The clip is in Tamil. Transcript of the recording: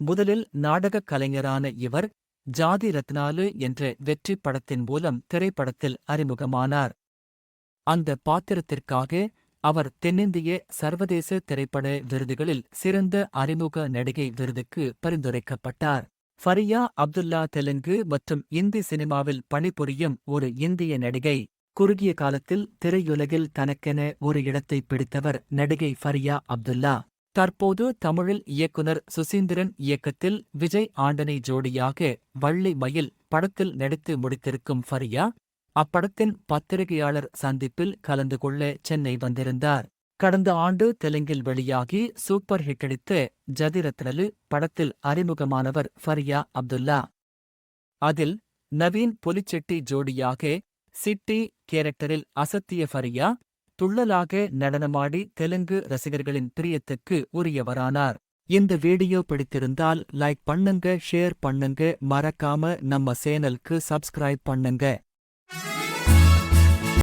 முதலில் நாடகக் கலைஞரான இவர் ஜாதி ரத்னாலு என்ற வெற்றி படத்தின் மூலம் திரைப்படத்தில் அறிமுகமானார். அந்த பாத்திரத்திற்காக அவர் தென்னிந்திய சர்வதேச திரைப்பட விருதுகளில் சிறந்த அறிமுக நடிகை விருதுக்கு பரிந்துரைக்கப்பட்டார். ஃபரியா அப்துல்லா தெலுங்கு மற்றும் இந்தி சினிமாவில் பணிபுரியும் ஒரு இந்திய நடிகை. குறுகிய காலத்தில் திரையுலகில் தனக்கென ஒரு இடத்தை பிடித்தவர் நடிகை ஃபரியா அப்துல்லா. தற்போது தமிழில் இயக்குனர் சுசீந்திரன் இயக்கத்தில் விஜய் ஆண்டனி ஜோடியாக வள்ளி மயில் படத்தில் நடித்து முடித்திருக்கும் ஃபரியா அப்படத்தின் பத்திரிகையாளர் சந்திப்பில் கலந்து கொள்ள சென்னை வந்திருந்தார். கடந்த ஆண்டு தெலுங்கில் வெளியாகி சூப்பர் ஹிட் அடித்த ஜதிரத்னலு படத்தில் அறிமுகமானவர் ஃபரியா அப்துல்லா. அதில் நவீன் புலிச்செட்டி ஜோடியாக சிட்டி கேரக்டரில் அசத்திய ஃபரியா துள்ளலாக நடனமாடி தெலுங்கு ரசிகர்களின் பிரியத்துக்கு உரியவரானார். இந்த வீடியோ பிடித்திருந்தால் லைக் பண்ணுங்க ஷேர் பண்ணுங்க மறக்காம நம்ம சேனலுக்கு சப்ஸ்கிரைப் பண்ணுங்க.